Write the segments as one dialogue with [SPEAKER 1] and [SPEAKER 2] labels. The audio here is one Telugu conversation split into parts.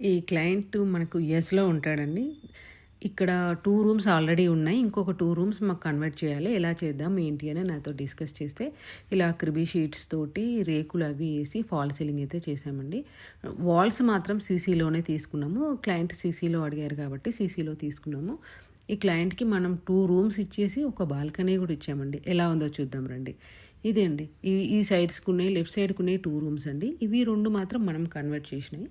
[SPEAKER 1] ఈ క్లయింట్ మనకు యుఎస్‌లో ఉంటాడండి. ఇక్కడ టూ రూమ్స్ ఆల్రెడీ ఉన్నాయి. ఇంకొక టూ రూమ్స్ మాకు కన్వర్ట్ చేయాలి. ఎలా చేద్దాం ఏంటి అని నాతో డిస్కస్ చేస్తే, ఇలా క్రిబీ షీట్స్ తోటి రేకులు అవి వేసి ఫాల్ సీలింగ్ అయితే చేసామండి వాల్స్ మాత్రం సీసీలోనే తీసుకున్నాము. క్లయింట్ సీసీలో అడిగారు కాబట్టి సీసీలో తీసుకున్నాము. ఈ క్లయింట్‌కి మనం టూ రూమ్స్ ఇచ్చేసి ఒక బాల్కనీ కూడా ఇచ్చామండి. ఎలా ఉందో చూద్దాం రండి. ఇదే అండి. ఈ ఈ సైడ్స్‌కున్నాయి, లెఫ్ట్ సైడ్‌కున్నాయి 2 రూమ్స్ అండి. ఇవి రెండు మాత్రం మనం కన్వర్ట్ చేసినాయి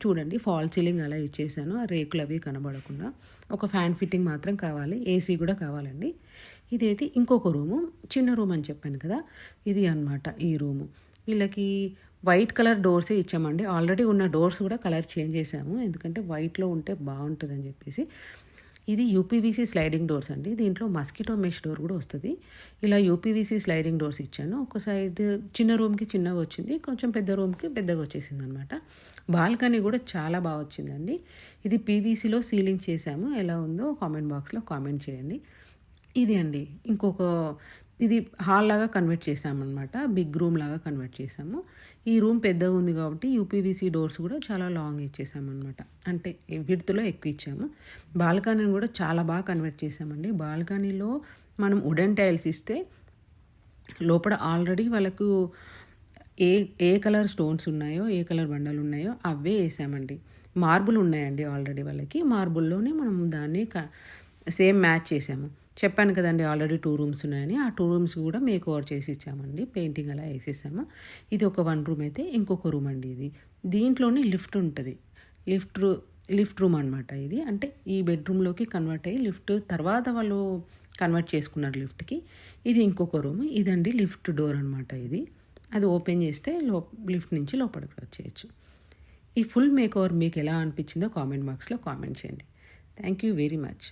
[SPEAKER 1] చూడండి ఫాల్ సీలింగ్ అలా ఇచ్చేసాను. ఆ రేకులు అవి కనబడకుండా. ఒక ఫ్యాన్ ఫిట్టింగ్ మాత్రం కావాలి. ఏసీ కూడా కావాలండి. ఇదైతే ఇంకొక రూము. చిన్న రూమ్ అని చెప్పాను కదా! ఇది అన్నమాట ఈ రూము. వీళ్ళకి వైట్ కలర్ డోర్సే ఇచ్చామండి. ఆల్రెడీ ఉన్న డోర్స్ కూడా కలర్ చేంజ్ చేసాము ఎందుకంటే వైట్‌లో ఉంటే బాగుంటుందని చెప్పేసి. ఇది యూపీవీసీ స్లైడింగ్ డోర్స్ అండి. దీంట్లో మస్కిటో మెష్ డోర్ కూడా వస్తుంది ఇలా యూపీవీసీ స్లైడింగ్ డోర్స్ ఇచ్చాను. ఒక సైడ్ చిన్న రూమ్‌కి చిన్నగా వచ్చింది. కొంచెం పెద్ద రూమ్‌కి పెద్దగా వచ్చేసింది అనమాట బాల్కనీ కూడా చాలా బాగా వచ్చిందండి. ఇది పీవీసీలో సీలింగ్ చేశాము. ఎలా ఉందో కామెంట్ బాక్స్‌లో కామెంట్ చేయండి. ఇది అండి. ఇంకొక ఇది హాల్ లాగా కన్వర్ట్ చేసామన్నమాట బిగ్ రూమ్ లాగా కన్వర్ట్ చేసాము ఈ రూమ్ పెద్దగా ఉంది కాబట్టి యూపీవీసీ డోర్స్ కూడా చాలా లాంగ్ ఇచ్చేసామన్నమాట అంటే విడుతులో ఎక్కువ ఇచ్చాము. బాల్కనీని కూడా చాలా బాగా కన్వర్ట్ చేసామండి బాల్కనీలో మనం వుడెన్ టైల్స్ ఇస్తే లోపల ఆల్రెడీ వాళ్ళకు ఏ ఏ కలర్ స్టోన్స్ ఉన్నాయో, ఏ కలర్ బండలు ఉన్నాయో అవే వేసామండి మార్బుల్ ఉన్నాయండి ఆల్రెడీ వాళ్ళకి. మార్బుల్‌లోనే మనం దాన్ని క సేమ్ మ్యాచ్ చేసాము. చెప్పాను కదండి ఆల్రెడీ టూ రూమ్స్ ఉన్నాయని. ఆ టూ రూమ్స్ కూడా మేక్ ఓవర్ చేసి ఇచ్చామండి. పెయింటింగ్ అలా వేసేసాము ఇది ఒక వన్ రూమ్ అయితే ఇంకొక రూమ్ అండి ఇది. దీంట్లోనే లిఫ్ట్ ఉంటుంది లిఫ్ట్ రూ లిఫ్ట్ రూమ్ అనమాట ఇది. అంటే ఈ బెడ్‌రూమ్‌లోకి కన్వర్ట్ అయ్యి లిఫ్ట్ తర్వాత వాళ్ళు కన్వర్ట్ చేసుకున్నారు లిఫ్ట్‌కి. ఇది ఇంకొక రూమ్. ఇదండి లిఫ్ట్ డోర్ అనమాట ఇది. అది ఓపెన్ చేస్తే లో లిఫ్ట్ నుంచి లోపలికి వచ్చేయొచ్చు. ఈ ఫుల్ మేక్ ఓవర్ మీకు ఎలా అనిపించిందో కామెంట్ బాక్స్‌లో కామెంట్ చేయండి. Thank you very much.